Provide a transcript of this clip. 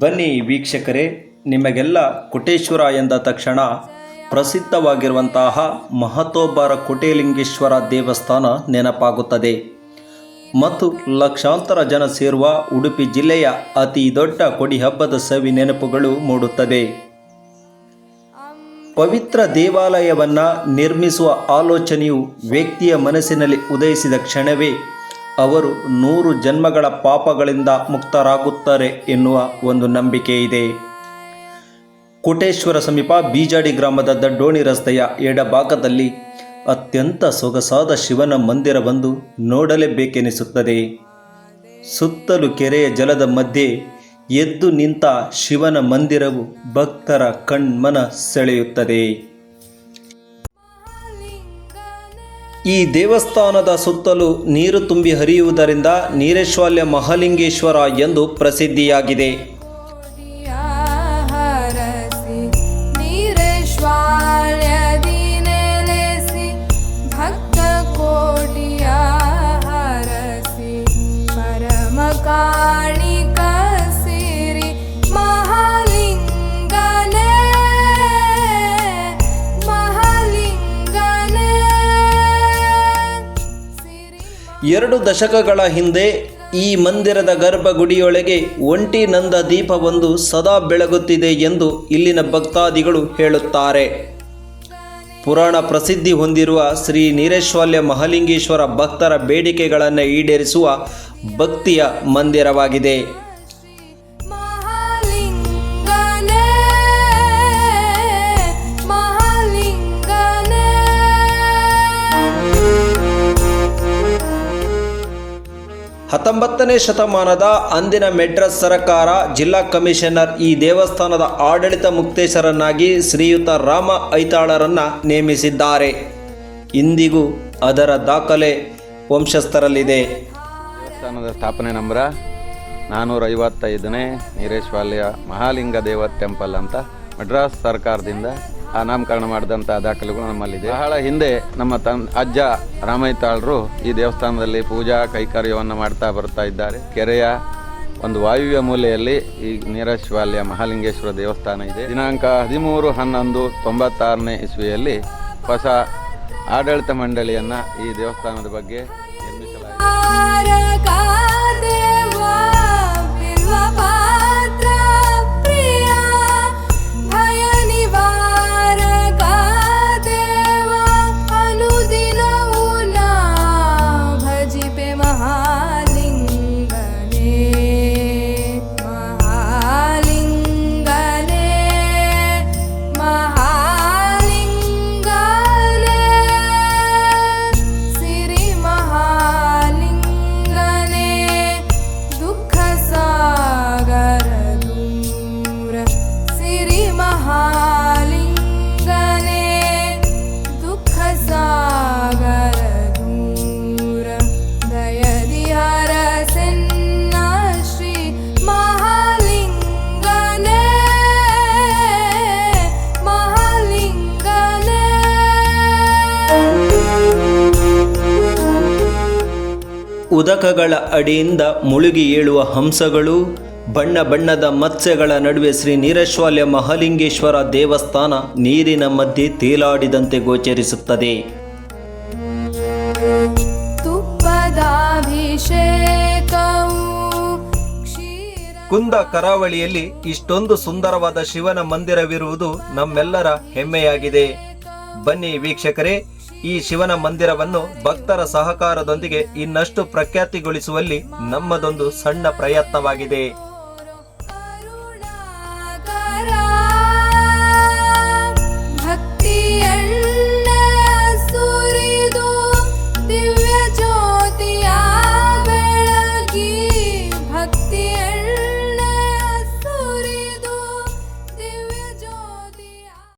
ಬನ್ನಿ ವೀಕ್ಷಕರೇ, ನಿಮಗೆಲ್ಲ ಕೋಟೇಶ್ವರ ಎಂದ ತಕ್ಷಣ ಪ್ರಸಿದ್ಧವಾಗಿರುವಂತಹ ಮಹತೋಬಾರ ಕೋಟೆಲಿಂಗೇಶ್ವರ ದೇವಸ್ಥಾನ ನೆನಪಾಗುತ್ತದೆ. ಮತ್ತು ಲಕ್ಷಾಂತರ ಜನ ಸೇರುವ ಉಡುಪಿ ಜಿಲ್ಲೆಯ ಅತಿ ದೊಡ್ಡ ಕೊಡಿ ಹಬ್ಬದ ಸವಿ ನೆನಪುಗಳು ಮೂಡುತ್ತದೆ. ಪವಿತ್ರ ದೇವಾಲಯವನ್ನು ನಿರ್ಮಿಸುವ ಆಲೋಚನೆಯು ವ್ಯಕ್ತಿಯ ಮನಸ್ಸಿನಲ್ಲಿ ಉದಯಿಸಿದ ಕ್ಷಣವೇ ಅವರು ನೂರು ಜನ್ಮಗಳ ಪಾಪಗಳಿಂದ ಮುಕ್ತರಾಗುತ್ತಾರೆ ಎನ್ನುವ ಒಂದು ನಂಬಿಕೆ ಇದೆ. ಕೋಟೇಶ್ವರ ಸಮೀಪ ಬೀಜಾಡಿ ಗ್ರಾಮದ ದಡ್ಡೋಣಿ ರಸ್ತೆಯ ಎಡಭಾಗದಲ್ಲಿ ಅತ್ಯಂತ ಸೊಗಸಾದ ಶಿವನ ಮಂದಿರವೊಂದು ನೋಡಲೇಬೇಕೆನಿಸುತ್ತದೆ. ಸುತ್ತಲೂ ಕೆರೆಯ ಜಲದ ಮಧ್ಯೆ ಎದ್ದು ನಿಂತ ಶಿವನ ಮಂದಿರವು ಭಕ್ತರ ಕಣ್ಮನ ಸೆಳೆಯುತ್ತದೆ. ಈ ದೇವಸ್ಥಾನದ ಸುತ್ತಲೂ ನೀರು ತುಂಬಿ ಹರಿಯುವುದರಿಂದ ನೀರೇಶ್ವಾಲ್ಯ ಮಹಾಲಿಂಗೇಶ್ವರ ಎಂದು ಪ್ರಸಿದ್ಧಿಯಾಗಿದೆ. ಎರಡು ದಶಕಗಳ ಹಿಂದೆ ಈ ಮಂದಿರದ ಗರ್ಭಗುಡಿಯೊಳಗೆ ಒಂಟಿ ನಂದ ದೀಪವೊಂದು ಸದಾ ಬೆಳಗುತ್ತಿದೆ ಎಂದು ಇಲ್ಲಿನ ಭಕ್ತಾದಿಗಳು ಹೇಳುತ್ತಾರೆ. ಪುರಾಣ ಪ್ರಸಿದ್ಧಿ ಹೊಂದಿರುವ ಶ್ರೀ ನೀರೇಶ್ವಾಲ್ಯ ಮಹಾಲಿಂಗೇಶ್ವರ ಭಕ್ತರ ಬೇಡಿಕೆಗಳನ್ನು ಈಡೇರಿಸುವ ಭಕ್ತಿಯ ಮಂದಿರವಾಗಿದೆ. ಹತ್ತೊಂಬತ್ತನೇ ಶತಮಾನದ ಅಂದಿನ ಮೆಡ್ರಸ್ ಸರಕಾರ ಜಿಲ್ಲಾ ಕಮಿಷನರ್ ಈ ದೇವಸ್ಥಾನದ ಆಡಳಿತ ಮುಕ್ತೇಶರನ್ನಾಗಿ ಶ್ರೀಯುತ ರಾಮ ಐತಾಳರನ್ನ ನೇಮಿಸಿದ್ದಾರೆ. ಇಂದಿಗೂ ಅದರ ದಾಖಲೆ ವಂಶಸ್ಥರಲ್ಲಿದೆ. ದೇವಸ್ಥಾನದ ಸ್ಥಾಪನೆ ನಂಬರ ನಾನ್ನೂರ ಐವತ್ತೈದನೇ ನೀರೇಶ್ವಾಲಯ ಮಹಾಲಿಂಗ ದೇವ ಟೆಂಪಲ್ ಅಂತ ಮಡ್ರಾಸ್ ಸರ್ಕಾರದಿಂದ ಆ ನಾಮಕರಣ ಮಾಡಿದಂಥ ದಾಖಲೆಗಳು ನಮ್ಮಲ್ಲಿದೆ. ಬಹಳ ಹಿಂದೆ ನಮ್ಮ ತನ್, ಅಜ್ಜ ರಾಮಯ್ಯತಾಳರು ಈ ದೇವಸ್ಥಾನದಲ್ಲಿ ಪೂಜಾ ಕೈಕಾರ್ಯವನ್ನು ಮಾಡ್ತಾ ಬರ್ತಾ ಇದ್ದಾರೆ. ಕೆರೆಯ ಒಂದು ವಾಯುವ್ಯ ಮೂಲೆಯಲ್ಲಿ ಈ ನೀರಶಿವಾಲಯ ಮಹಾಲಿಂಗೇಶ್ವರ ದೇವಸ್ಥಾನ ಇದೆ. ದಿನಾಂಕ ಹದಿಮೂರು ಹನ್ನೊಂದು ತೊಂಬತ್ತಾರನೇ ಇಸ್ವಿಯಲ್ಲಿ ಹೊಸ ಆಡಳಿತ ಮಂಡಳಿಯನ್ನು ಈ ದೇವಸ್ಥಾನದ ಬಗ್ಗೆ ನಿರ್ಮಿಸಲಾಗಿದೆ. ಉದಕಗಳ ಅಡಿಯಿಂದ ಮುಳುಗಿ ಏಳುವ ಹಂಸಗಳು ಬಣ್ಣ ಬಣ್ಣದ ಮತ್ಸ್ಯಗಳ ನಡುವೆ ಶ್ರೀ ನೀರೇಶ್ವಾಲ್ಯ ಮಹಾಲಿಂಗೇಶ್ವರ ದೇವಸ್ಥಾನ ನೀರಿನ ಮಧ್ಯೆ ತೇಲಾಡಿದಂತೆ ಗೋಚರಿಸುತ್ತದೆ. ಕುಂದ ಕರಾವಳಿಯಲ್ಲಿ ಇಷ್ಟೊಂದು ಸುಂದರವಾದ ಶಿವನ ಮಂದಿರವಿರುವುದು ನಮ್ಮೆಲ್ಲರ ಹೆಮ್ಮೆಯಾಗಿದೆ. ಬನ್ನಿ ವೀಕ್ಷಕರೇ ಈ ಶಿವನ ಮಂದಿರವನ್ನು ಭಕ್ತರ ಸಹಕಾರದೊಂದಿಗೆ ಇನ್ನಷ್ಟು ಪ್ರಖ್ಯಾತಿಗೊಳಿಸುವಲ್ಲಿ ನಮ್ಮದೊಂದು ಸಣ್ಣ ಪ್ರಯತ್ನವಾಗಿದೆ.